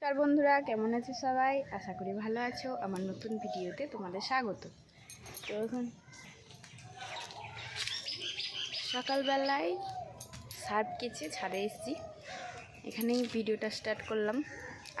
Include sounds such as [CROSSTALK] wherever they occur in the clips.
তার বন্ধুরা, কেমন আছো সবাই? আশা করি ভালো আছো। আমার নতুন ভিডিওতে তোমাদের স্বাগত। তো এখন সকালবেলায় সার্ফ কেচে ছাদে এসেছি। এখানেই ভিডিওটা স্টার্ট করলাম।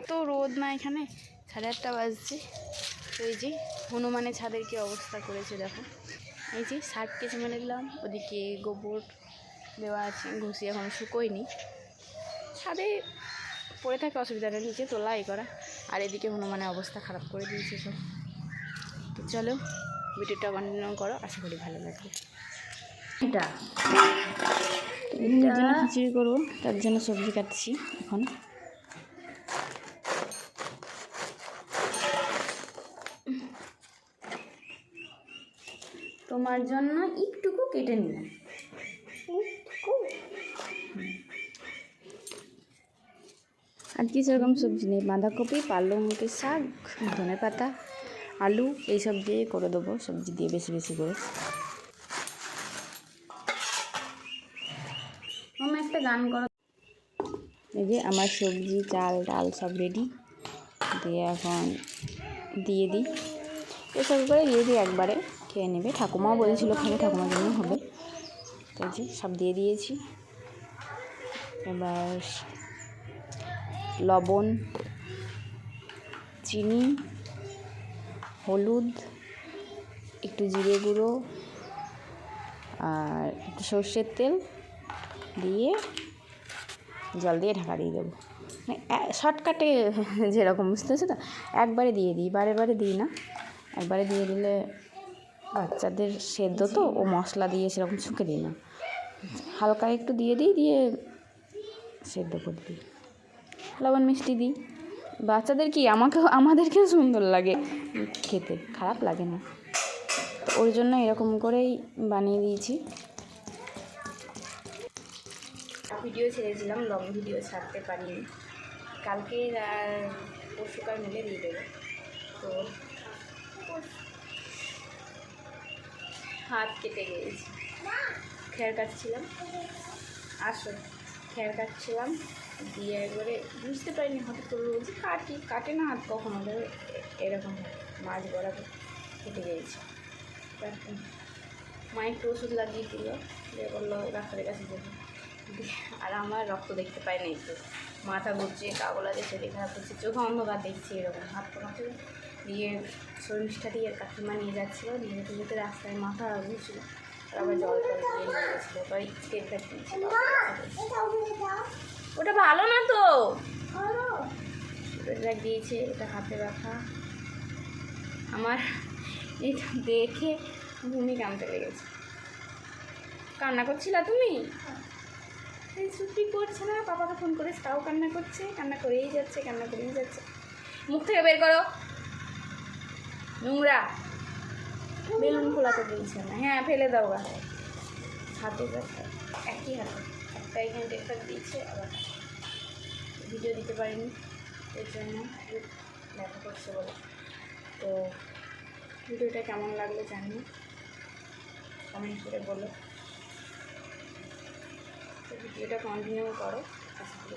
এত রোদ না এখানে? সাড়ে আটটা বাজছে। তো এই যে হনুমানের ছাদের কি অবস্থা করেছে দেখো। এই যে সার্ফ কেচে মেলে দিলাম। ওদিকে গোবর দেওয়া আছে ঘুষি এখন শুকোয়নি। ছাদে পড়ে থাকে অসুবিধা নেই নিচে তোলা এই করা। আর এদিকে হনুমানের অবস্থা খারাপ করে দিয়েছে সব। তো চলো ভিডিওটা কন্টিনিউ করো আশা করি ভালো লাগবে। এটা। জন্য খিচুড়ি করব তার জন্য সবজি কাটছি এখন। তোমার জন্য একটুকু কেটে নিলাম। আর কি সেরকম সবজি নেই। বাঁধাকপি পালংকে শাক ধনে পাতা আলু এইসব দিয়ে করে দেবো সবজি দিয়ে বেশি বেশি করে। মামা একটা গান করো। এই যে আমার সবজি চাল ডাল সব রেডি দিয়ে এখন দিয়ে দিই। এসব করে দিয়ে দিই একবারে খেয়ে নেবে। ঠাকুমাও বলেছিল খাবে ঠাকুমার জন্য হবে। তো যে সব দিয়ে দিয়েছি। এবার লবণ, চিনি, হলুদ, একটু জিরে গুঁড়ো আর একটু সর্ষের তেল দিয়ে জল দিয়ে ঢাকা দিয়ে দেবো। শর্টকাটে যেরকম, বুঝতে পারছ তো? একবারে দিয়ে দিই, বারে বারে দিই না। একবারে দিয়ে দিলে বাচ্চাদের সেদ্ধ তো, ও মশলা দিয়ে সেরকম শুকে দিই না। হালকা একটু দিয়ে দিই, দিয়ে সেদ্ধ করে দিই। লবণ মিষ্টি দিই। বাচ্চাদের কি আমাকেও, আমাদেরকেও সুন্দর লাগে খেতে, খারাপ লাগে না। তো ওর জন্য এরকম করেই বানিয়ে দিয়েছি। ভিডিও ছেড়েছিলাম, লং ভিডিও ছাড়তে পারিনি। কালকে পরশুকাল মিলে দিয়ে দেবো। তো হাত কেটে গিয়েছি খেয়ার কাটছিলাম। আসো, খেয়ার কাটছিলাম। দিয়ে একবারে বুঝতে পারিনি হঠাৎ করে বলছি, কাটি, কাটে না হাত কখনো? এরকম মাছ বরাবর কেটে গিয়েছে মা একটু ওষুধ লাগিয়ে দিল। দিয়ে বলল, ডাক্তারের কাছে যাব? আর আমার রক্ত দেখতে পাই না একটু। মাথা ঘুরছে কাগল শরীর খারাপ করছে চোখে অন্ধকার দেখছি এরকম, হাত পা দিয়ে শরীরটা দিয়ে কাকিমা নিয়ে যাচ্ছিল। নিয়ে যেতে রাস্তায় মাথা ঘুরছিল। আবার জল টল দিয়ে নিয়ে গেছিল। তো স্টেপ ব্যাগ দিয়েছিল ওটা ভালো না তো? দিয়েছে, এটা হাতে রাখা। আমার এটা দেখে ভূমি কামতে লেগেছে। কান্না করছিলা তুমি? ছুটি করছে না বাবাকে ফোন করে তাও কান্না করছে। কান্না করেই যাচ্ছে, কান্না করেই যাচ্ছে। মুখ থেকে বের করো। নোংরা। বেলুন খোলাতে দিয়েছে না। হ্যাঁ ফেলে দাও গা। হাতে একই হাতে। একটা এখানে টেক্টার দিয়েছে, আবার ভিডিও দিতে পারিনি। এর জন্য দেখা করছে বলে। তো ভিডিওটা কেমন লাগল জানি কমেন্ট করে বলো। তো ভিডিওটা কন্টিনিউ করো। আশা করি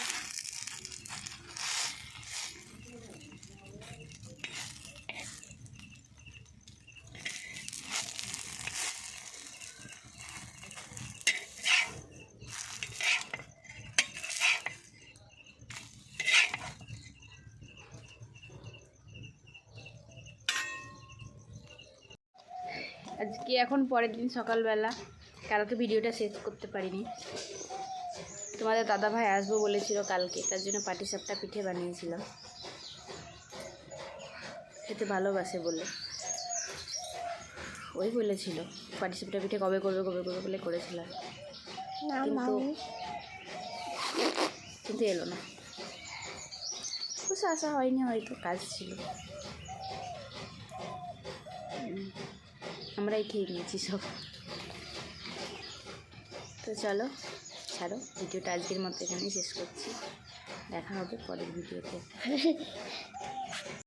আজকে এখন পরের দিন সকালবেলা। কালকে ভিডিওটা শেষ করতে পারিনি। তোমাদের দাদা ভাই আসব বলেছিল কালকে তার জন্য পাটিসাপটা পিঠে বানিয়েছিলাম খেতে ভালোবাসে বলে। ওই বলেছিল পাটিসাপটা পিঠে কবে করবে কবে করবে বলে করেছিলাম কিন্তু কিন্তু এলো না। বসে আসা হয়নি হয়তো কাজ ছিল। আমরাই খেয়ে নিয়েছি সব। তো চলো, ছাড়ো, ভিডিওটা আজকের মতো এখানেই শেষ করছি। দেখা হবে পরের ভিডিওতে। [LAUGHS]